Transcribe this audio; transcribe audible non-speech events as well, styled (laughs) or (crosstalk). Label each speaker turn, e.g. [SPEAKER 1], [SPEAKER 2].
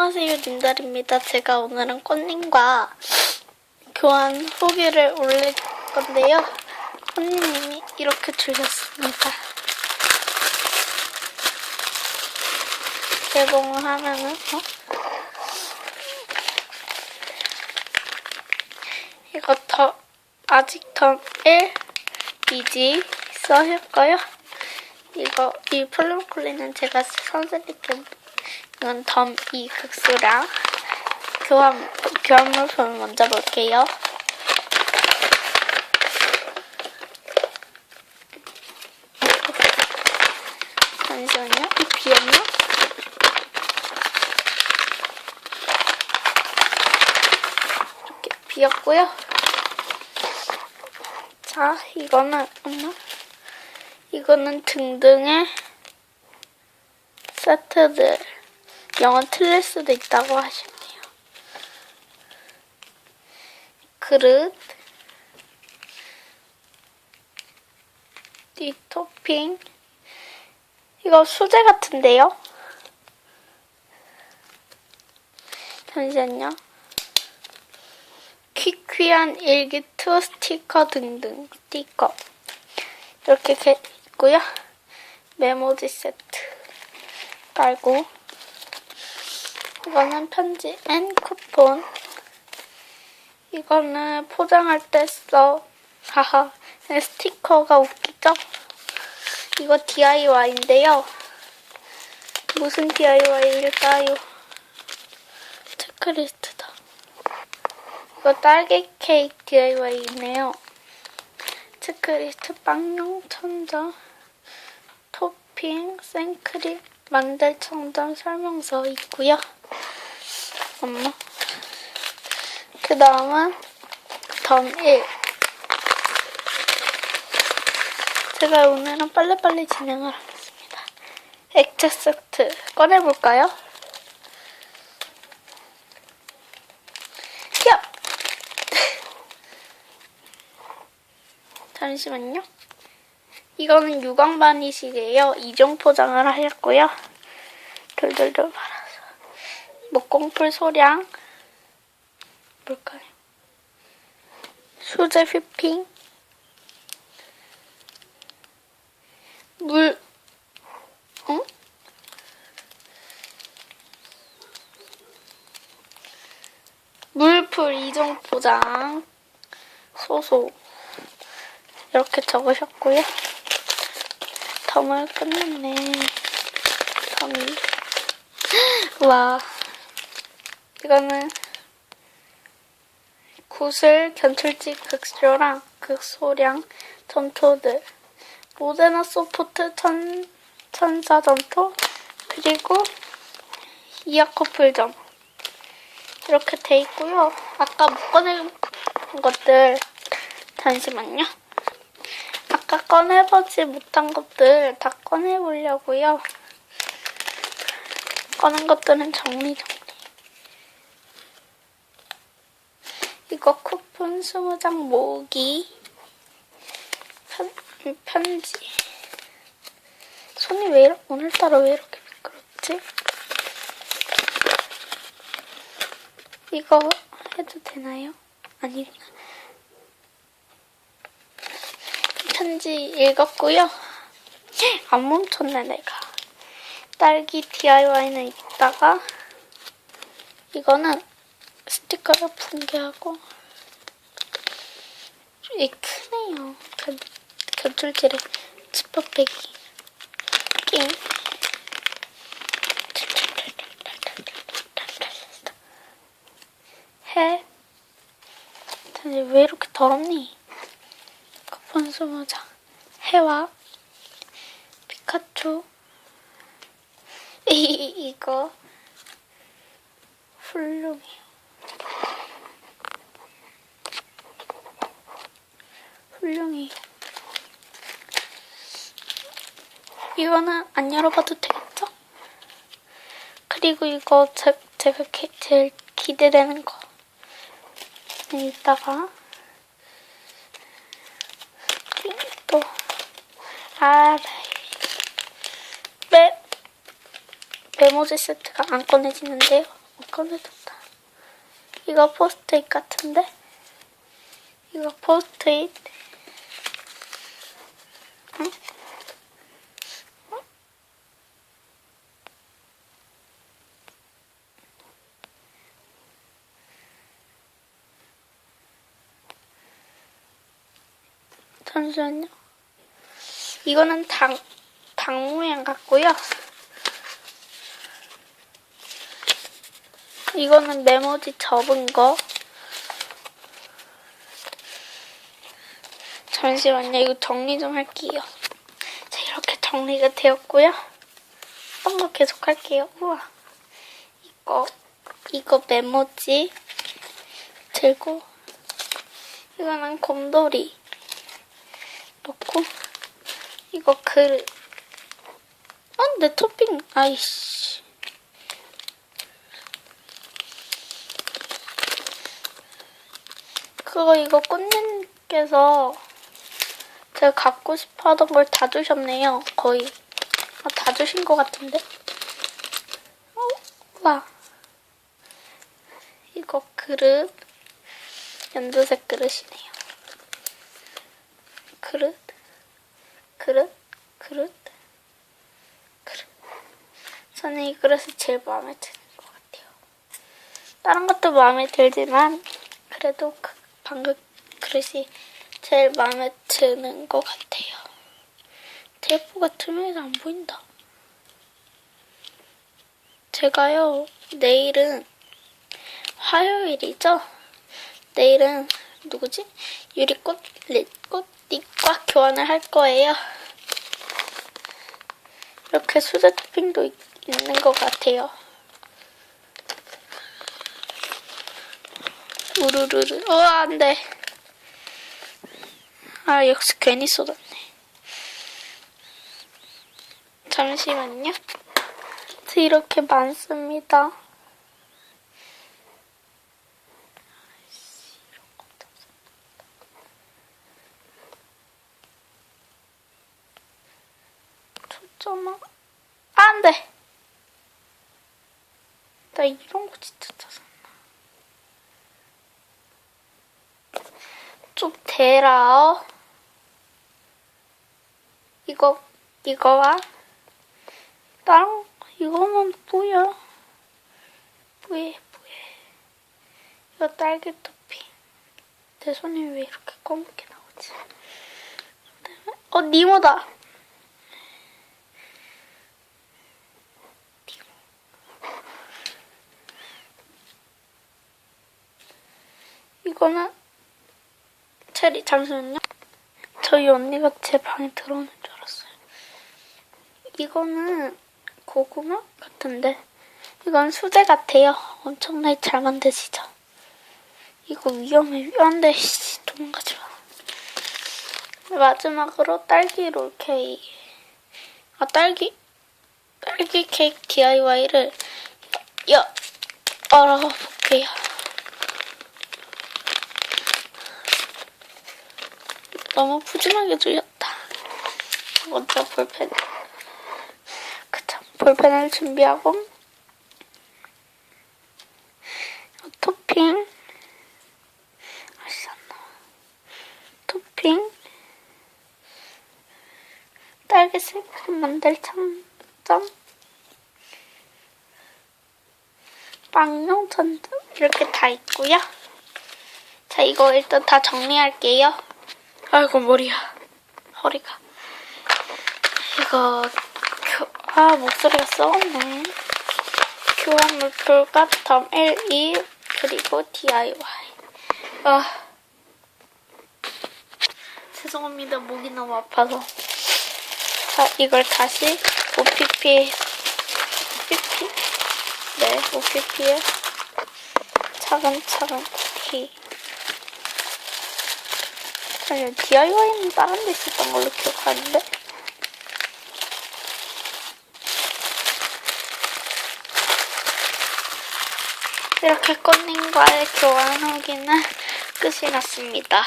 [SPEAKER 1] 안녕하세요, 린달입니다. 제가 오늘은 꽃님과 교환 후기를 올릴 건데요. 꽃님이 이렇게 주셨습니다. 개봉을 하면은, 어? 이거 더, 아직 더 1, 2지 써였고요. 이거, 이 플럼콜리는 제가 선생님께 이건 덤이 극수랑 교환, 교환 물품을 먼저 볼게요. 잠시만요. 이 비었나? 이렇게 비었고요. 자, 이거는 엄마. 이거는 등등의 세트들. 영어 틀릴 수도 있다고 하시네요. 그릇, 이 토핑, 이거 수제 같은데요? 잠시만요. 퀴퀴한 일기 투 스티커 등등 스티커 이렇게 게- 있고요. 메모지 세트 깔고 이거는 편지 앤 쿠폰. 이거는 포장할 때 써. 하하. 스티커가 웃기죠? 이거 DIY인데요. 무슨 DIY일까요? 체크리스트다. 이거 딸기 케이크 DIY이네요. 체크리스트 빵용 천장, 토핑, 생크림, 만들 청정 설명서 있고요. 엄마. 그 다음은 덤 1. 제가 오늘은 빨리빨리 진행을 하겠습니다. 액체 세트 꺼내볼까요? 야! (laughs) 잠시만요. 이거는 유광 바니식이에요. 이종 포장을 하셨고요. 돌돌돌 말아서. 목공풀 소량. 뭘까요? 수제 휘핑. 물, 응? 물풀 이종 포장. 소소. 이렇게 적으셨고요. 덤을 끝냈네. 덤이. (gasps) 와. 이거는 구슬, 견출지 극소량, 극소량 점토들, 모데나 소프트 천, 천사 점토, 그리고 이어커플 점. 이렇게 돼 있고요. 아까 못 꺼낸 것들, 잠시만요. 아까 꺼내보지 못한 것들 다 꺼내보려고요. 꺼낸 것들은 정리 정 이거 쿠폰 20장 모으기. 편, 편지. 손이 왜 이렇게, 오늘따라 왜 이렇게 미끄럽지? 이거 해도 되나요? 아니구나. 편지 읽었고요. 안 멈췄네, 내가. 딸기 DIY는 있다가, 이거는 스티커가 붕괴하고, 이 크네요. 견, 견출지를 지퍼백이. 낑. 해. 근데 왜 이렇게 더럽니? 쿠폰 스무장. 해와 피카츄. 이, (laughs) 이거 훌륭해요. 훌륭해요. 이거는 안 열어봐도 되겠죠? 그리고 이거 제, 제가 게- 제일 기대되는 거. 이따가 또 아, 메, 메모지 세트가 안 꺼내지는데요. 어, 꺼내줬다. 이거 포스트잇 같은데? 이거 포스트잇. 응? 어? 잠시만요. 이거는 당, 당 모양 같고요. 이거는 메모지 접은 거. 잠시만요. 이거 정리 좀 할게요. 자, 이렇게 정리가 되었고요. 어떤 거 계속 할게요. 우와. 이거, 이거 메모지 들고, 이거는 곰돌이 넣고, 이거 글. 아, 내 토핑, 아이씨. 그거 이거 꽃님께서 제가 갖고 싶어 하던 걸 다 주셨네요. 거의. 아, 다 주신 것 같은데? 어, 와. 이거 그릇. 연두색 그릇이네요. 그릇. 그릇. 그릇. 그릇. 저는 이 그릇이 제일 마음에 드는 것 같아요. 다른 것도 마음에 들지만, 그래도 그 방금 그릇이 제일 마음에 드는 것 같아요. 테이프가 투명해서 안 보인다. 제가요, 내일은 화요일이죠? 내일은 누구지? 유리꽃, 꽃잎과 교환을 할 거예요. 이렇게 수제 토핑도 있, 있는 것 같아요. 우르르르. 어, 안 돼. 아, 역시 괜히 쏟았네. 잠시만요. 저 이렇게 많습니다. 초점아. 안 돼! 나 이런 거 진짜 짜증나. 좀 대라. 이거, 이거와, 다른, 이거는 뭐야? 뭐해, 뭐해. 이거 딸기 토핑. 내 손이 왜 이렇게 검게 나오지? 어, 니모다. 이거는 체리 잠시만요. 저희 언니가 제 방에 들어오는. 이거는 고구마 같은데 이건 수제 같아요. 엄청나게 잘 만드시죠? 이거 위험해. 안돼. 씨, 도망가지 마. 마지막으로 딸기 롤 케이크. 아 딸기 딸기 케이크 DIY를 여 알아볼게요. 너무 푸짐하게 주셨다. 먼저 볼펜. 볼펜을 준비하고, 토핑. 토핑. 딸기색 만들 참점. 빵용 전등. 이렇게 다 있고요. 자, 이거 일단 다 정리할게요. 아이고 머리야 허리가 이거 교, 아 목소리가 썩었네. 교환 물풀과 덤 L2 그리고 DIY 아 죄송합니다. 목이 너무 아파서. 자 이걸 다시 OPP OPP 네 OPP에 차근차근 티 아니, DIY는 다른 데 있었던 걸로 기억하는데? 이렇게 꽃님과의 교환 후기는 끝이 났습니다.